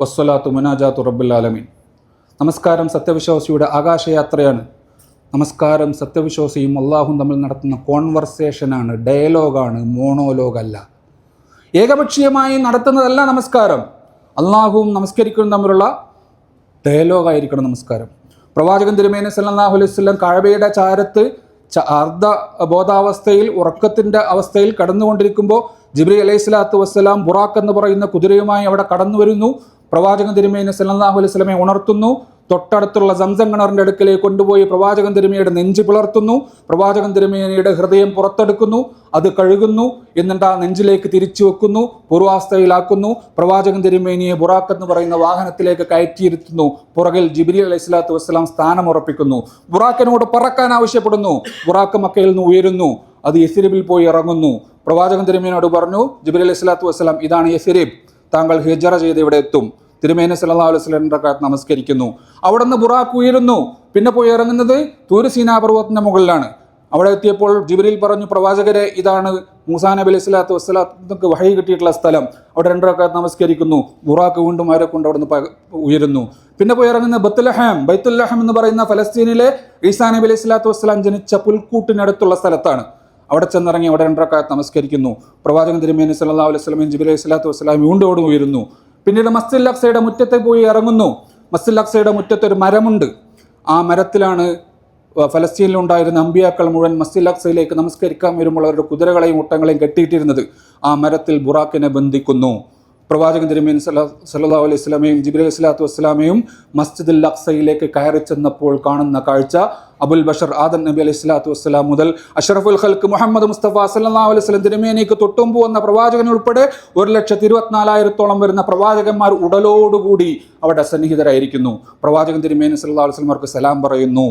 വസ്വലാത്തു മുനാജാത്തു റബ്ബുല്ലാലമീൻ നമസ്കാരം സത്യവിശ്വാസിയുടെ ആകാശയാത്രയാണ്. നമസ്കാരം സത്യവിശ്വാസിയും അള്ളാഹും തമ്മിൽ നടത്തുന്ന കോൺവെർസേഷനാണ് ഡയലോഗാണ് മോണോലോഗല്ല. ഏകപക്ഷീയമായി നടത്തുന്നതല്ല നമസ്കാരം. അള്ളാഹുവും നമസ്കരിക്കുന്നതും തമ്മിലുള്ള ഡയലോഗായിരിക്കണം നമസ്കാരം. പ്രവാചകൻ തിരുമേനി സല്ലല്ലാഹു അലൈഹി വസല്ലം കഴബയുടെ ചാരത്ത് അർദ്ധ ബോധാവസ്ഥയിൽ ഉറക്കത്തിന്റെ അവസ്ഥയിൽ കടന്നുകൊണ്ടിരിക്കുമ്പോൾ ജിബ്രി അലൈഹി സ്വലാത്തു വസ്സലാം ബുറാഖ് എന്ന് പറയുന്ന കുതിരയുമായി അവിടെ കടന്നു വരുന്നു പ്രവാചകൻ തിരുമേനി സല്ലല്ലാഹു അലൈഹി സ്വലമെ ഉണർത്തുന്നു. തൊട്ടടുത്തുള്ള സംസം അടുക്കലേക്ക് കൊണ്ടുപോയി പ്രവാചകൻ തിരുമേനിയുടെ നെഞ്ച് പിളർത്തുന്നു. പ്രവാചകൻ തിരുമേനിയുടെ ഹൃദയം പുറത്തെടുക്കുന്നു. അത് കഴുകുന്നു. എന്നിട്ട് ആ നെഞ്ചിലേക്ക് തിരിച്ചു വെക്കുന്നു. പൂർവാസ്ഥയിലാക്കുന്നു പ്രവാചകൻ തിരുമേനിയെ ബുറാഖ് എന്ന് പറയുന്ന വാഹനത്തിലേക്ക് കയറ്റിയിരുത്തുന്നു. പുറകിൽ ജിബിരി അലൈഹി സ്വലാത്തു വസ്സലാം സ്ഥാനമുറപ്പിക്കുന്നു ബുറാക്കിനോട് പറക്കാൻ ആവശ്യപ്പെടുന്നു. ബുറാക്ക് മക്കയിൽ നിന്ന് ഉയരുന്നു. അത് യസിരിബിൽ പോയി ഇറങ്ങുന്നു. പ്രവാചകൻ തിരുമേനോട് പറഞ്ഞു ജിബിരി അലൈഹി സ്വലാത്തു വസ്സലാം ഇതാണ് യസിരിബ്. താങ്കൾ ഹിജറ ചെയ്ത് ഇവിടെ എത്തും. തിരുമേനി വസല്ലം റക്കാത്ത് നമസ്കരിക്കുന്നു. അവിടെ നിന്ന് ബുറാക്ക് ഉയരുന്നു. പിന്നെ പോയി ഇറങ്ങുന്നത് തൂര് സീനാ പർവതത്തിന്റെ മുകളിലാണ്. അവിടെ എത്തിയപ്പോൾ ജിബ്രീൽ പറഞ്ഞു പ്രവാചകരെ ഇതാണ് മൂസാ നബി അലൈഹി സ്വലാത്തു വസ്സലാത്തക്ക് വഹി കിട്ടിയിട്ടുള്ള സ്ഥലം. അവിടെ രണ്ടരക്കാർ നമസ്കരിക്കുന്നു. ബുറാക്ക് വീണ്ടും അവരെ കൊണ്ട് അവിടെ നിന്ന് ഉയരുന്നു. പിന്നെ പോയി ഇറങ്ങുന്ന ബത്തുലഹാം ബൈത്തുല്ലഹാം എന്ന് പറയുന്ന ഫലസ്തീനിലെ ഈസാ നബി അലൈഹി സ്വലാത്തു വസ്സലാം ജനിച്ച പുൽക്കൂട്ടിനടുത്തുള്ള സ്ഥലത്താണ്. അവിടെ ചെന്നിറങ്ങി അവിടെ രണ്ടരക്കാർ നമസ്കരിക്കുന്നു. പ്രവാചകൻ തിരുമേനി സല്ലല്ലാഹു അലൈഹി വസല്ലം ജിബ്രീൽ അലൈഹി സ്വലാത്തു വസ്സലാം വീണ്ടും അവിടെ ഉയരുന്നു. പിന്നീട് മസ്ജിദ് അക്സയുടെ മുറ്റത്തെ പോയി ഇറങ്ങുന്നു. മസ്ജിദ് അക്സയുടെ മുറ്റത്ത് ഒരു മരമുണ്ട്. ആ മരത്തിലാണ് ഫലസ്തീനിലുണ്ടായിരുന്ന അമ്പിയാക്കൾ മുഴുവൻ മസ്ജിദ് അക്സയിലേക്ക് നമസ്കരിക്കാൻ വരുമ്പോൾ അവരുടെ കുതിരകളെയും ഒട്ടങ്ങളെയും കെട്ടിയിട്ടിരുന്നത്. ആ മരത്തിൽ ബുറാക്കിനെ ബന്ധിക്കുന്നു. പ്രവാചകൻ തിരുമേൻ സല്ലല്ലാഹു അലൈഹി സ്വലാമയും ജിബ്രീൽ സ്വലാത്തു വസ്സലാമയും മസ്ജിദുൽ അക്സയിലേക്ക് കയറി ചെന്നപ്പോൾ കാണുന്ന കാഴ്ച അബുൽ ബഷർ ആദൻ നബി അലൈഹി സ്വലാത്തു വസ്സലാം മുതൽ അഷറഫുൽ ഖൽക്ക് മുഹമ്മദ് മുസ്തഫ സല്ലാ അലൈഹി സ്വലം തിരുമേനിക്ക് തൊട്ടുമ്പോ എന്ന പ്രവാചകൻ ഉൾപ്പെടെ ഒരു ലക്ഷത്തി ഇരുപത്തിനാലായിരത്തോളം വരുന്ന പ്രവാചകന്മാർ ഉടലോടുകൂടി അവിടെ സന്നിഹിതരായിരിക്കുന്നു. പ്രവാചകൻ തിരുമേനി സല്ലല്ലാഹു അലൈഹി വസല്ലമർക്ക് സലാം പറയുന്നു.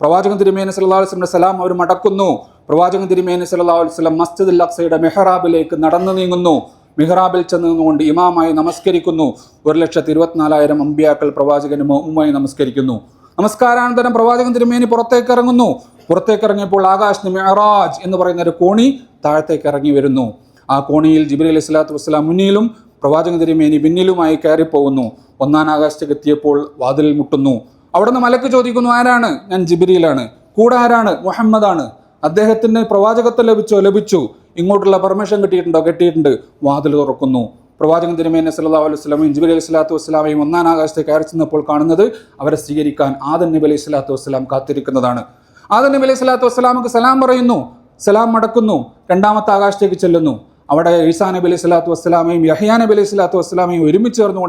പ്രവാചകൻ തിരുമേനി സല്ലല്ലാഹു അലൈഹി വസല്ലം സലാം അവർ മടക്കുന്നു. പ്രവാചകൻ തിരുമേനി സല്ലാ അലൈഹി സ്വലം മസ്ജിദുൽ അക്സയുടെ മെഹറാബിലേക്ക് നടന്നു നീങ്ങുന്നു. മിഹ്റാബിൽ ചെന്ന് നിന്നുകൊണ്ട് ഇമാമായി നമസ്കരിക്കുന്നു. ഒരു ലക്ഷത്തി ഇരുപത്തിനാലായിരം അമ്പിയാക്കൾ പ്രവാചകന് ഉമ്മായി നമസ്കരിക്കുന്നു. നമസ്കാരാനന്തരം പ്രവാചകൻ തിരുമേനി പുറത്തേക്ക് ഇറങ്ങുന്നു. പുറത്തേക്ക് ഇറങ്ങിയപ്പോൾ ആകാശ് മെഹറാജ് എന്ന് പറയുന്ന ഒരു കോണി താഴത്തേക്ക് ഇറങ്ങി വരുന്നു. ആ കോണിയിൽ ജിബ്രീൽ അലൈഹി സ്വലാത്തു വസ്സലാം മുന്നിലും പ്രവാചകൻ തിരുമേനി പിന്നിലുമായി കയറിപ്പോകുന്നു. ഒന്നാം ആകാശത്തേക്ക് എത്തിയപ്പോൾ വാതിലിൽ മുട്ടുന്നു. അവിടുന്ന് മലക്ക് ചോദിക്കുന്നു ആരാണ്? ഞാൻ ജിബിരിയിലാണ് കൂടെ ആരാണ്? മുഹമ്മദാണ്. അദ്ദേഹത്തിന് പ്രവാചകത്വം ലഭിച്ചോ? ലഭിച്ചു. ഇങ്ങോട്ടുള്ള പെർമിഷൻ കിട്ടിയിട്ടുണ്ടോ? കിട്ടിയിട്ടുണ്ട്. വാതിൽ തുറക്കുന്നു. പ്രവാചകൻ തിരുമേന സല്ലാ അലൈഹി സ്വലാമയും ജിബലി അലൈഹി സ്വലാത്തു വസ്സലാമയും ഒന്നാം ആകാശത്തേക്ക് കയറി ചെന്നപ്പോൾ കാണുന്നത് അവരെ സ്വീകരിക്കാൻ ആദൻ നബി അലൈഹി സ്വലാത്തു വസ്സലാം കാത്തിരിക്കുന്നതാണ്. ആദൻ നബി അലൈഹി സ്വലാത്തു വസ്സലാമക്ക് സലാം പറയുന്നു. സലാം മടക്കുന്നു. രണ്ടാമത്തെ ആകാശത്തേക്ക് ചെല്ലുന്നു. അവിടെ ഈസാ നബി അലൈഹി സ്വലാത്തു വസ്സലാമയും യഹ്യാ നബി അലൈഹി സ്വലാത്തു വസ്സലാമയും ഒരുമിച്ച് ചേർന്നുകൊണ്ട്